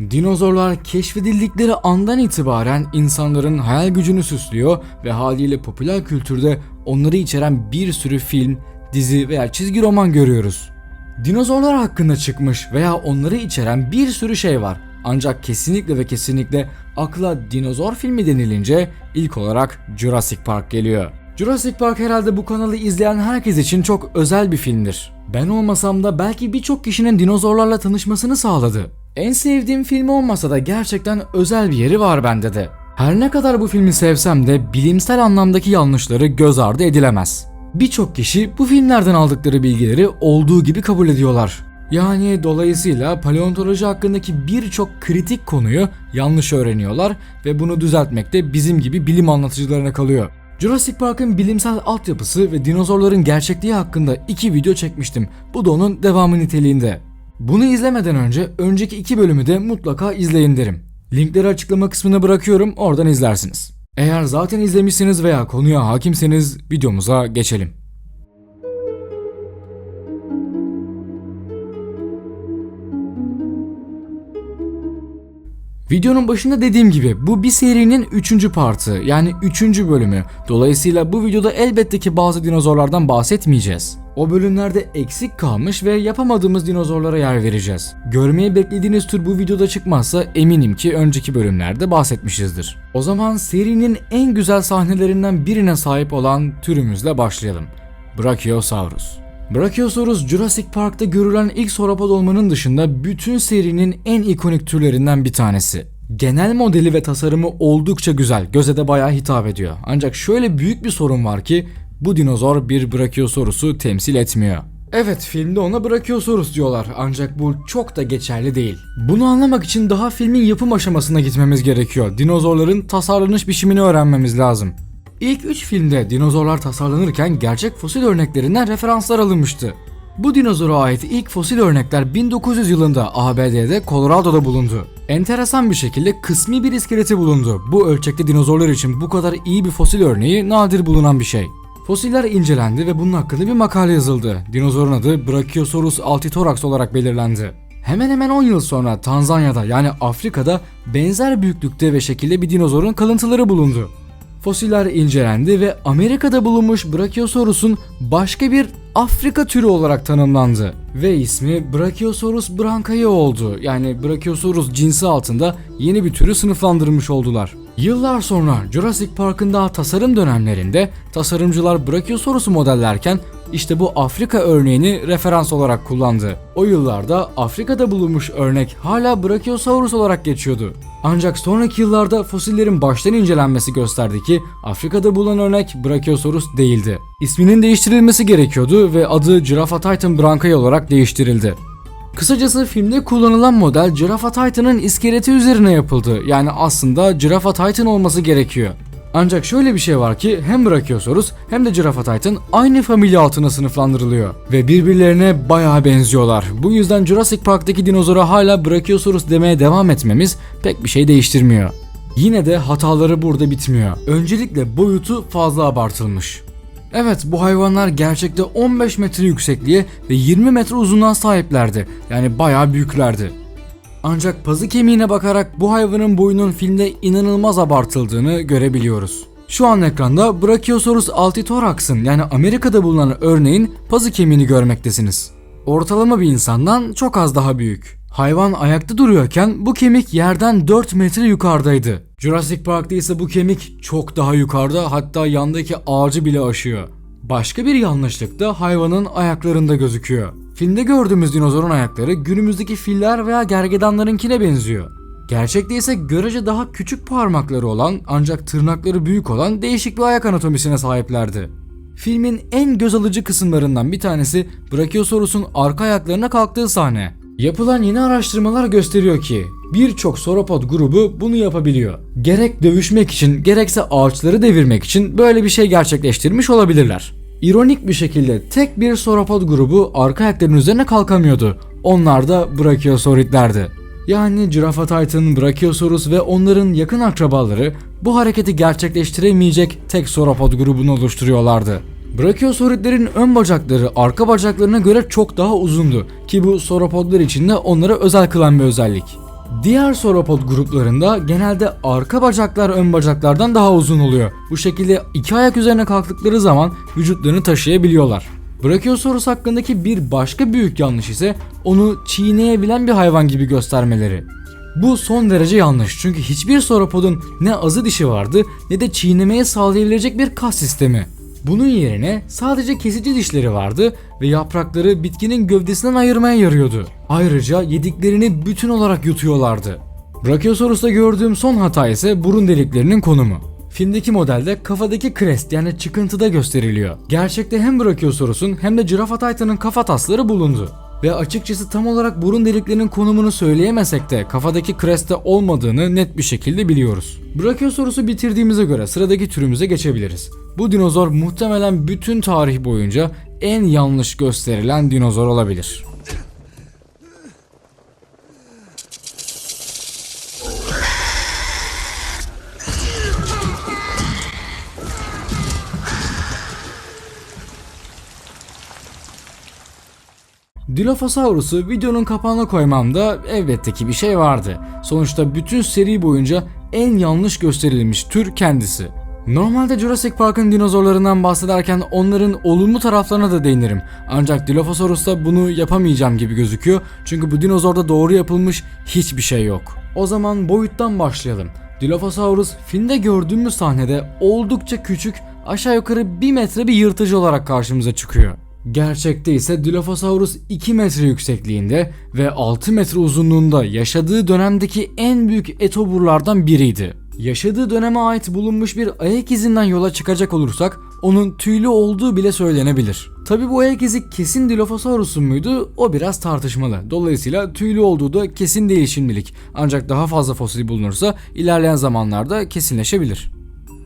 Dinozorlar keşfedildikleri andan itibaren insanların hayal gücünü süslüyor ve haliyle popüler kültürde onları içeren bir sürü film, dizi veya çizgi roman görüyoruz. Dinozorlar hakkında çıkmış veya onları içeren bir sürü şey var. Ancak kesinlikle ve kesinlikle akla dinozor filmi denilince ilk olarak Jurassic Park geliyor. Jurassic Park herhalde bu kanalı izleyen herkes için çok özel bir filmdir. Ben olmasam da belki birçok kişinin dinozorlarla tanışmasını sağladı. En sevdiğim film olmasa da gerçekten özel bir yeri var bende de. Her ne kadar bu filmi sevsem de bilimsel anlamdaki yanlışları göz ardı edilemez. Birçok kişi bu filmlerden aldıkları bilgileri olduğu gibi kabul ediyorlar. Yani dolayısıyla paleontoloji hakkındaki birçok kritik konuyu yanlış öğreniyorlar ve bunu düzeltmek de bizim gibi bilim anlatıcılarına kalıyor. Jurassic Park'ın bilimsel altyapısı ve dinozorların gerçekliği hakkında iki video çekmiştim. Bu da onun devamı niteliğinde. Bunu izlemeden önce önceki iki bölümü de mutlaka izleyin derim. Linkleri açıklama kısmına bırakıyorum oradan izlersiniz. Eğer zaten izlemişsiniz veya konuya hakimseniz videomuza geçelim. Videonun başında dediğim gibi bu bir serinin 3. partı yani 3. bölümü. Dolayısıyla bu videoda elbette ki bazı dinozorlardan bahsetmeyeceğiz. O bölümlerde eksik kalmış ve yapamadığımız dinozorlara yer vereceğiz. Görmeyi beklediğiniz tür bu videoda çıkmazsa eminim ki önceki bölümlerde bahsetmişizdir. O zaman serinin en güzel sahnelerinden birine sahip olan türümüzle başlayalım. Brachiosaurus. Brachiosaurus Jurassic Park'ta görülen ilk sauropod olmanın dışında bütün serinin en ikonik türlerinden bir tanesi. Genel modeli ve tasarımı oldukça güzel, göze de bayağı hitap ediyor. Ancak şöyle büyük bir sorun var ki bu dinozor bir Brachiosaurus'u temsil etmiyor. Evet filmde ona Brachiosaurus diyorlar ancak bu çok da geçerli değil. Bunu anlamak için daha filmin yapım aşamasına gitmemiz gerekiyor. Dinozorların tasarlanış biçimini öğrenmemiz lazım. İlk 3 filmde dinozorlar tasarlanırken gerçek fosil örneklerinden referanslar alınmıştı. Bu dinozora ait ilk fosil örnekler 1900 yılında ABD'de Colorado'da bulundu. Enteresan bir şekilde kısmi bir iskeleti bulundu. Bu ölçekte dinozorlar için bu kadar iyi bir fosil örneği nadir bulunan bir şey. Fosiller incelendi ve bunun hakkında bir makale yazıldı. Dinozorun adı Brachiosaurus altithorax olarak belirlendi. Hemen hemen 10 yıl sonra Tanzanya'da yani Afrika'da benzer büyüklükte ve şekilde bir dinozorun kalıntıları bulundu. Fosiller incelendi ve Amerika'da bulunmuş Brachiosaurus'un başka bir Afrika türü olarak tanımlandı ve ismi Brachiosaurus brancae oldu. Yani Brachiosaurus cinsi altında yeni bir türü sınıflandırmış oldular. Yıllar sonra Jurassic Park'ın daha tasarım dönemlerinde tasarımcılar Brachiosaurus'u modellerken işte bu Afrika örneğini referans olarak kullandı. O yıllarda Afrika'da bulunmuş örnek hala Brachiosaurus olarak geçiyordu. Ancak sonraki yıllarda fosillerin baştan incelenmesi gösterdi ki Afrika'da bulunan örnek Brachiosaurus değildi. İsminin değiştirilmesi gerekiyordu ve adı Giraffa Titan olarak değiştirildi. Kısacası filmde kullanılan model Giraffa Titan'ın iskeleti üzerine yapıldı. Yani aslında Giraffa Titan olması gerekiyor. Ancak şöyle bir şey var ki hem Brachiosaurus hem de Giraffa Titan aynı familya altına sınıflandırılıyor ve birbirlerine bayağı benziyorlar. Bu yüzden Jurassic Park'taki dinozora hala Brachiosaurus demeye devam etmemiz pek bir şey değiştirmiyor. Yine de hataları burada bitmiyor. Öncelikle boyutu fazla abartılmış. Evet bu hayvanlar gerçekte 15 metre yüksekliğe ve 20 metre uzunluğa sahiplerdi. Yani bayağı büyüklerdi. Ancak pazı kemiğine bakarak bu hayvanın boyunun filmde inanılmaz abartıldığını görebiliyoruz. Şu an ekranda Brachiosaurus altithorax'ın yani Amerika'da bulunan örneğin pazı kemiğini görmektesiniz. Ortalama bir insandan çok az daha büyük. Hayvan ayakta duruyorken bu kemik yerden 4 metre yukarıdaydı. Jurassic Park'ta ise bu kemik çok daha yukarıda hatta yandaki ağacı bile aşıyor. Başka bir yanlışlık da hayvanın ayaklarında gözüküyor. Filmde gördüğümüz dinozorun ayakları günümüzdeki filler veya gergedanlarınkine benziyor. Gerçekte ise görece daha küçük parmakları olan ancak tırnakları büyük olan değişik bir ayak anatomisine sahiplerdi. Filmin en göz alıcı kısımlarından bir tanesi Brachiosaurus'un arka ayaklarına kalktığı sahne. Yapılan yeni araştırmalar gösteriyor ki birçok sauropod grubu bunu yapabiliyor. Gerek dövüşmek için gerekse ağaçları devirmek için böyle bir şey gerçekleştirmiş olabilirler. İronik bir şekilde tek bir sauropod grubu arka ayaklarının üzerine kalkamıyordu. Onlar da Brachiosauridlerdi. Yani Giraffa Titan, Brachiosaurus ve onların yakın akrabaları bu hareketi gerçekleştiremeyecek tek sauropod grubunu oluşturuyorlardı. Brachiosauridlerin ön bacakları arka bacaklarına göre çok daha uzundu ki bu sauropodlar için de onları özel kılan bir özellik. Diğer sauropod gruplarında genelde arka bacaklar ön bacaklardan daha uzun oluyor. Bu şekilde iki ayak üzerine kalktıkları zaman vücutlarını taşıyabiliyorlar. Brachiosaurus hakkındaki bir başka büyük yanlış ise onu çiğneyebilen bir hayvan gibi göstermeleri. Bu son derece yanlış çünkü hiçbir sauropodun ne azı dişi vardı ne de çiğnemeye sağlayabilecek bir kas sistemi. Bunun yerine sadece kesici dişleri vardı ve yaprakları bitkinin gövdesinden ayırmaya yarıyordu. Ayrıca yediklerini bütün olarak yutuyorlardı. Brachiosaurus'ta gördüğüm son hata ise burun deliklerinin konumu. Filmdeki modelde kafadaki crest yani çıkıntıda gösteriliyor. Gerçekte hem Brachiosaurus'un hem de Giraffa Titan'ın kafa tasları bulundu. Ve açıkçası tam olarak burun deliklerinin konumunu söyleyemesek de kafadaki crest'te olmadığını net bir şekilde biliyoruz. Brachiosaurus'u bitirdiğimize göre sıradaki türümüze geçebiliriz. Bu dinozor muhtemelen bütün tarih boyunca en yanlış gösterilen dinozor olabilir. Dilophosaurus'u videonun kapağına koymamda elbette ki bir şey vardı. Sonuçta bütün seri boyunca en yanlış gösterilmiş tür kendisi. Normalde Jurassic Park'ın dinozorlarından bahsederken onların olumlu taraflarına da değinirim. Ancak Dilophosaurus'ta bunu yapamayacağım gibi gözüküyor. Çünkü bu dinozorda doğru yapılmış hiçbir şey yok. O zaman boyuttan başlayalım. Dilophosaurus filmde gördüğümüz sahnede oldukça küçük aşağı yukarı 1 metre bir yırtıcı olarak karşımıza çıkıyor. Gerçekte ise Dilophosaurus 2 metre yüksekliğinde ve 6 metre uzunluğunda yaşadığı dönemdeki en büyük etoburlardan biriydi. Yaşadığı döneme ait bulunmuş bir ayak izinden yola çıkacak olursak onun tüylü olduğu bile söylenebilir. Tabi bu ayak izi kesin Dilophosaurus'un muydu o biraz tartışmalı. Dolayısıyla tüylü olduğu da kesin değil şimdilik. Ancak daha fazla fosil bulunursa ilerleyen zamanlarda kesinleşebilir.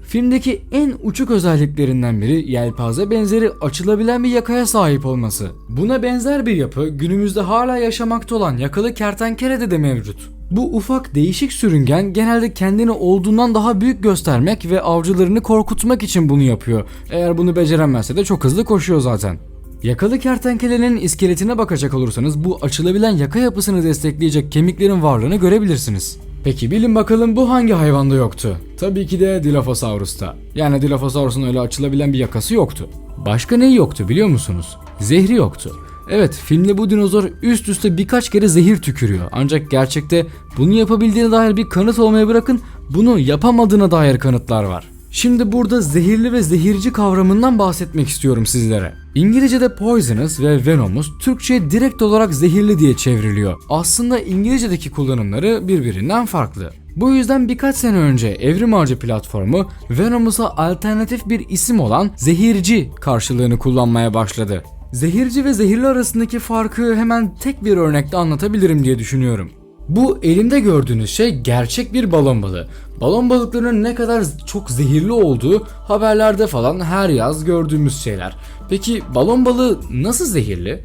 Filmdeki en uçuk özelliklerinden biri yelpaze benzeri açılabilen bir yakaya sahip olması. Buna benzer bir yapı günümüzde hala yaşamakta olan yakalı kertenkelede de mevcut. Bu ufak değişik sürüngen genelde kendini olduğundan daha büyük göstermek ve avcılarını korkutmak için bunu yapıyor. Eğer bunu beceremezse de çok hızlı koşuyor zaten. Yakalı kertenkelenin iskeletine bakacak olursanız bu açılabilen yaka yapısını destekleyecek kemiklerin varlığını görebilirsiniz. Peki bilin bakalım bu hangi hayvanda yoktu? Tabii ki de Dilophosaurus'ta. Yani Dilophosaurus'un öyle açılabilen bir yakası yoktu. Başka neyi yoktu biliyor musunuz? Zehri yoktu. Evet filmde bu dinozor üst üste birkaç kere zehir tükürüyor. Ancak gerçekte bunu yapabildiğine dair bir kanıt olmaya bırakın bunu yapamadığına dair kanıtlar var. Şimdi burada zehirli ve zehirci kavramından bahsetmek istiyorum sizlere. İngilizce'de poisonous ve venomous Türkçe'ye direkt olarak zehirli diye çevriliyor. Aslında İngilizce'deki kullanımları birbirinden farklı. Bu yüzden birkaç sene önce Evrim Ağacı platformu Venomous'a alternatif bir isim olan zehirci karşılığını kullanmaya başladı. Zehirci ve zehirli arasındaki farkı hemen tek bir örnekte anlatabilirim diye düşünüyorum. Bu elimde gördüğünüz şey gerçek bir balon balığı. Balon balıklarının ne kadar çok zehirli olduğu haberlerde falan her yaz gördüğümüz şeyler. Peki balon balığı nasıl zehirli?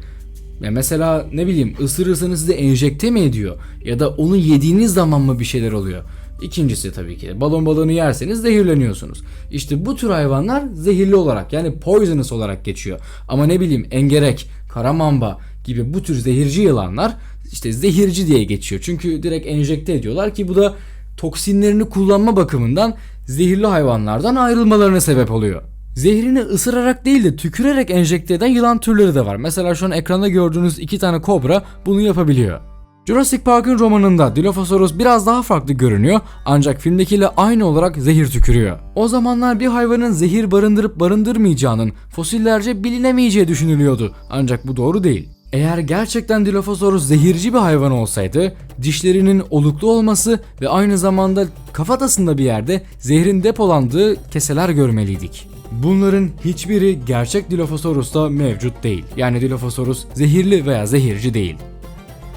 Ya mesela ne bileyim ısırırsanız size enjekte mi ediyor? Ya da onu yediğiniz zaman mı bir şeyler oluyor? İkincisi tabii ki balon balığını yerseniz zehirleniyorsunuz. İşte bu tür hayvanlar zehirli olarak yani poisonous olarak geçiyor. Ama ne bileyim engerek, karamamba gibi bu tür zehirci yılanlar işte zehirci diye geçiyor. Çünkü direkt enjekte ediyorlar ki bu da toksinlerini kullanma bakımından zehirli hayvanlardan ayrılmalarına sebep oluyor. Zehrini ısırarak değil de tükürerek enjekte eden yılan türleri de var. Mesela şu an ekranda gördüğünüz iki tane kobra bunu yapabiliyor. Jurassic Park'ın romanında Dilophosaurus biraz daha farklı görünüyor ancak filmdekiyle aynı olarak zehir tükürüyor. O zamanlar bir hayvanın zehir barındırıp barındırmayacağının fosillerce bilinemeyeceği düşünülüyordu ancak bu doğru değil. Eğer gerçekten Dilophosaurus zehirci bir hayvan olsaydı, dişlerinin oluklu olması ve aynı zamanda kafatasında bir yerde zehrin depolandığı keseler görmeliydik. Bunların hiçbiri gerçek Dilophosaurus'ta mevcut değil. Yani Dilophosaurus zehirli veya zehirci değil.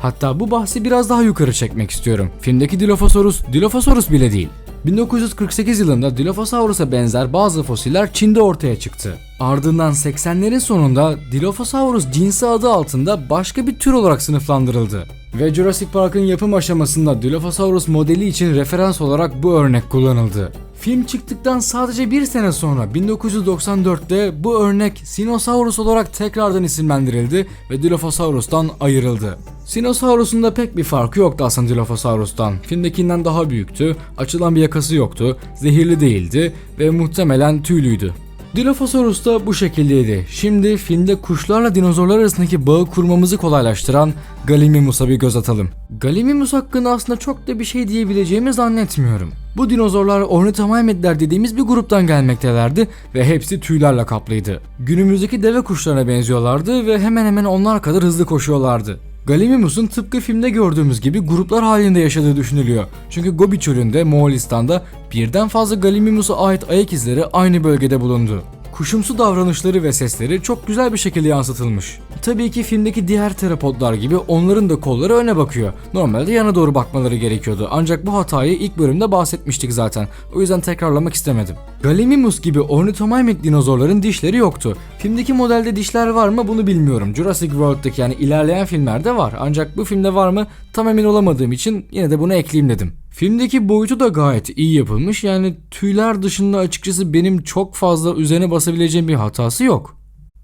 Hatta bu bahsi biraz daha yukarı çekmek istiyorum. Filmdeki Dilophosaurus, Dilophosaurus bile değil. 1948 yılında Dilophosaurus'a benzer bazı fosiller Çin'de ortaya çıktı. Ardından 80'lerin sonunda Dilophosaurus cinsi adı altında başka bir tür olarak sınıflandırıldı. Ve Jurassic Park'ın yapım aşamasında Dilophosaurus modeli için referans olarak bu örnek kullanıldı. Film çıktıktan sadece bir sene sonra 1994'te bu örnek Sinosaurus olarak tekrardan isimlendirildi ve Dilophosaurus'tan ayrıldı. Sinosaurus'un da pek bir farkı yoktu aslında Dilophosaurus'tan. Filmdekinden daha büyüktü, açılan bir yakası yoktu, zehirli değildi ve muhtemelen tüylüydü. Dilophosaurus da bu şekildeydi. Şimdi filmde kuşlarla dinozorlar arasındaki bağı kurmamızı kolaylaştıran Gallimimus'a bir göz atalım. Gallimimus hakkında aslında çok da bir şey diyebileceğimi zannetmiyorum. Bu dinozorlar ornitomaymidler dediğimiz bir gruptan gelmektelerdi ve hepsi tüylerle kaplıydı. Günümüzdeki deve kuşlarına benziyorlardı ve hemen hemen onlar kadar hızlı koşuyorlardı. Gallimimus'un tıpkı filmde gördüğümüz gibi gruplar halinde yaşadığı düşünülüyor. Çünkü Gobi çölünde Moğolistan'da birden fazla Gallimimus'a ait ayak izleri aynı bölgede bulundu. Kuşumsu davranışları ve sesleri çok güzel bir şekilde yansıtılmış. Tabii ki filmdeki diğer terapodlar gibi onların da kolları öne bakıyor. Normalde yana doğru bakmaları gerekiyordu. Ancak bu hatayı ilk bölümde bahsetmiştik zaten. O yüzden tekrarlamak istemedim. Gallimimus gibi ornitomaymik dinozorların dişleri yoktu. Filmdeki modelde dişler var mı bunu bilmiyorum. Jurassic World'daki yani ilerleyen filmlerde var. Ancak bu filmde var mı tam emin olamadığım için yine de bunu ekleyeyim dedim. Filmdeki boyutu da gayet iyi yapılmış. Yani tüyler dışında açıkçası benim çok fazla üzerine basabileceğim bir hatası yok.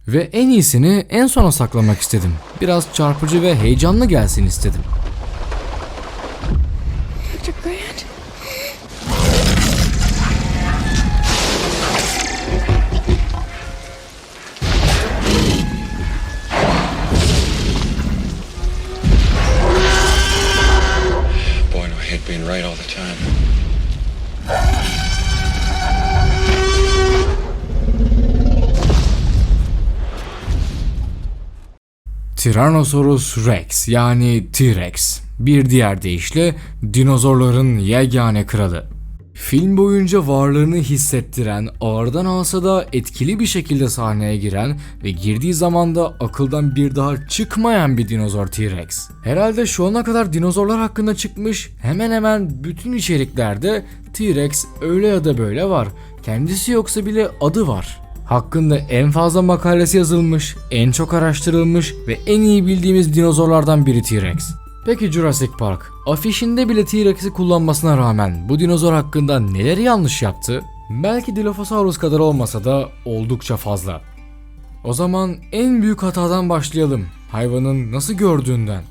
Ve en iyisini en sona saklamak istedim. Biraz çarpıcı ve heyecanlı gelsin istedim. Tyrannosaurus Rex yani T-Rex. Bir diğer deyişle dinozorların yegane kralı. Film boyunca varlığını hissettiren, ağırdan alsa da etkili bir şekilde sahneye giren ve girdiği zaman da akıldan bir daha çıkmayan bir dinozor T-Rex. Herhalde şu ana kadar dinozorlar hakkında çıkmış hemen hemen bütün içeriklerde T-Rex öyle ya da böyle var. Kendisi yoksa bile adı var. Hakkında en fazla makalesi yazılmış, en çok araştırılmış ve en iyi bildiğimiz dinozorlardan biri T-Rex. Peki Jurassic Park, afişinde bile T-Rex'i kullanmasına rağmen bu dinozor hakkında neler yanlış yaptı? Belki Dilophosaurus kadar olmasa da oldukça fazla. O zaman en büyük hatadan başlayalım. Hayvanın nasıl gördüğünden.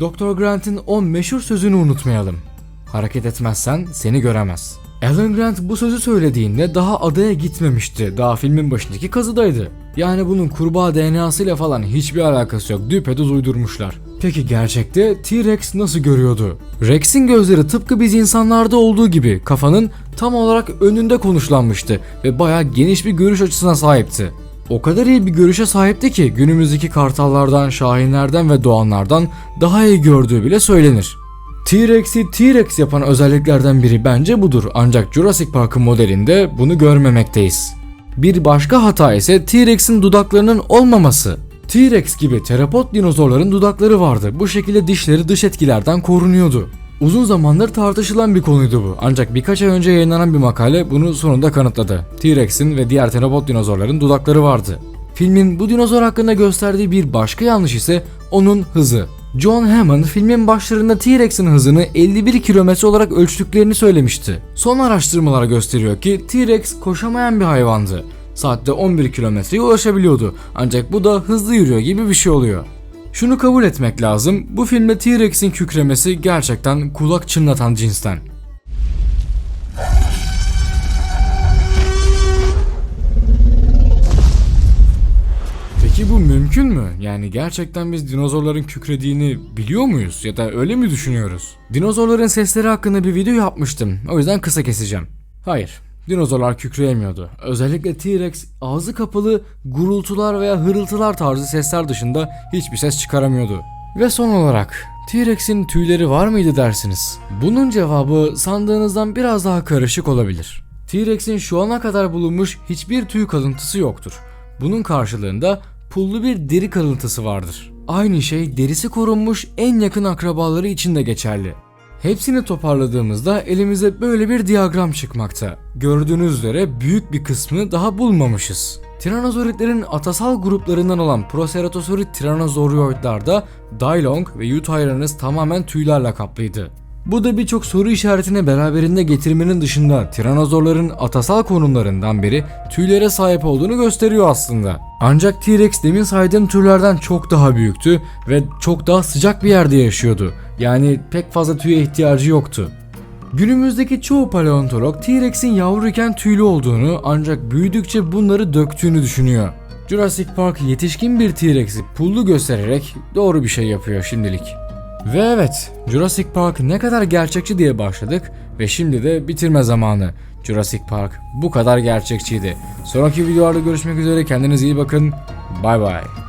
Dr. Grant'in o meşhur sözünü unutmayalım. Hareket etmezsen seni göremez. Alan Grant bu sözü söylediğinde daha adaya gitmemişti. Daha filmin başındaki kazıdaydı. Yani bunun kurbağa DNA'sıyla falan hiçbir alakası yok. Düpedüz uydurmuşlar. Peki gerçekte T-Rex nasıl görüyordu? Rex'in gözleri tıpkı biz insanlarda olduğu gibi kafanın tam olarak önünde konuşlanmıştı ve bayağı geniş bir görüş açısına sahipti. O kadar iyi bir görüşe sahipti ki günümüzdeki kartallardan, şahinlerden ve doğanlardan daha iyi gördüğü bile söylenir. T-Rex'i T-Rex yapan özelliklerden biri bence budur ancak Jurassic Park'ın modelinde bunu görmemekteyiz. Bir başka hata ise T-Rex'in dudaklarının olmaması. T-Rex gibi terapod dinozorların dudakları vardı. Bu şekilde dişleri dış etkilerden korunuyordu. Uzun zamandır tartışılan bir konuydu bu. Ancak birkaç ay önce yayınlanan bir makale bunu sonunda kanıtladı. T-Rex'in ve diğer terapod dinozorların dudakları vardı. Filmin bu dinozor hakkında gösterdiği bir başka yanlış ise onun hızı. John Hammond filmin başlarında T-Rex'in hızını 51 km olarak ölçtüklerini söylemişti. Son araştırmalar gösteriyor ki T-Rex koşamayan bir hayvandı. Saatte 11 kilometreye ulaşabiliyordu ancak bu da hızlı yürüyor gibi bir şey oluyor. Şunu kabul etmek lazım, bu filmde T-Rex'in kükremesi gerçekten kulak çınlatan cinsten. Peki bu mümkün mü? Yani gerçekten biz dinozorların kükrediğini biliyor muyuz ya da öyle mi düşünüyoruz? Dinozorların sesleri hakkında bir video yapmıştım. O yüzden kısa keseceğim. Hayır. Dinozorlar kükreyemiyordu. Özellikle T-Rex ağzı kapalı gurultular veya hırıltılar tarzı sesler dışında hiçbir ses çıkaramıyordu. Ve son olarak T-Rex'in tüyleri var mıydı dersiniz? Bunun cevabı sandığınızdan biraz daha karışık olabilir. T-Rex'in şu ana kadar bulunmuş hiçbir tüy kalıntısı yoktur. Bunun karşılığında pullu bir deri kalıntısı vardır. Aynı şey derisi korunmuş en yakın akrabaları için de geçerli. Hepsini toparladığımızda elimize böyle bir diyagram çıkmakta. Gördüğünüz üzere büyük bir kısmını daha bulmamışız. Tiranozauritlerin atasal gruplarından olan Proceratosaurid Tyrannosaurioidlarda Dilong ve Utayrannus tamamen tüylerle kaplıydı. Bu da birçok soru işaretine beraberinde getirmenin dışında tiranozorların atasal konumlarından biri tüylere sahip olduğunu gösteriyor aslında. Ancak T-Rex demin saydığım türlerden çok daha büyüktü ve çok daha sıcak bir yerde yaşıyordu. Yani pek fazla tüye ihtiyacı yoktu. Günümüzdeki çoğu paleontolog T-Rex'in yavruyken tüylü olduğunu ancak büyüdükçe bunları döktüğünü düşünüyor. Jurassic Park yetişkin bir T-Rex'i pullu göstererek doğru bir şey yapıyor şimdilik. Ve evet, Jurassic Park ne kadar gerçekçi diye başladık ve şimdi de bitirme zamanı. Jurassic Park bu kadar gerçekçiydi. Sonraki videolarda görüşmek üzere kendinize iyi bakın. Bay bay.